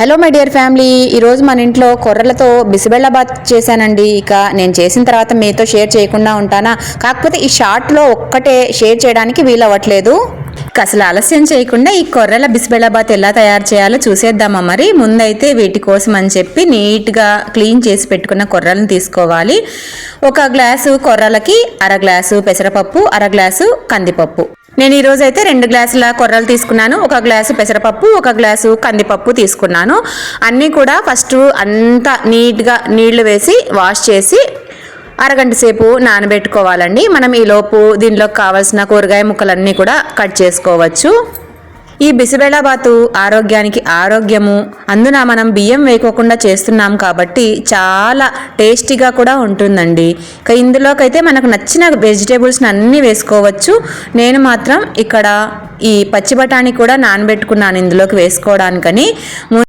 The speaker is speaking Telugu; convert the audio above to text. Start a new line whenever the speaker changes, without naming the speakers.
హలో మై డియర్ ఫ్యామిలీ ఈరోజు మన ఇంట్లో కొర్రలతో బిసిబెళ్ళబాత్ చేశానండి. ఇక నేను చేసిన తర్వాత మీతో షేర్ చేయకుండా ఉంటానా? కాకపోతే ఈ షార్ట్లో ఒక్కటే షేర్ చేయడానికి వీలవ్వట్లేదు. అసలు ఆలస్యం చేయకుండా ఈ కొర్రల బిసిబెళ్ళబాత్ ఎలా తయారు చేయాలో చూసేద్దామా మరి? ముందైతే వీటి కోసం అని చెప్పి నీట్గా క్లీన్ చేసి పెట్టుకున్న కొర్రలను తీసుకోవాలి. ఒక గ్లాసు కొర్రలకి అర గ్లాసు పెసరపప్పు అర గ్లాసు కందిపప్పు. నేను ఈరోజు అయితే రెండు గ్లాసుల కొర్రలు తీసుకున్నాను. ఒక గ్లాసు పెసరపప్పు ఒక గ్లాసు కందిపప్పు తీసుకున్నాను. అన్నీ కూడా ఫస్ట్ అంతా నీట్గా నీళ్ళు వేసి వాష్ చేసి అరగంట సేపు నానబెట్టుకోవాలండి. మనం ఈ లోపు దీనిలోకి కావాల్సిన కూరగాయ ముక్కలన్నీ కూడా కట్ చేసుకోవచ్చు. ఈ బిసిబెళాబాతు ఆరోగ్యానికి ఆరోగ్యము. అందున మనం బియ్యం వేయకోకుండా చేస్తున్నాం కాబట్టి చాలా టేస్టీగా కూడా ఉంటుందండి. ఇందులోకైతే మనకు నచ్చిన వెజిటేబుల్స్ని అన్నీ వేసుకోవచ్చు. నేను మాత్రం ఇక్కడ ఈ పచ్చి బఠానీ కూడా నానబెట్టుకున్నాను ఇందులోకి వేసుకోవడానికని.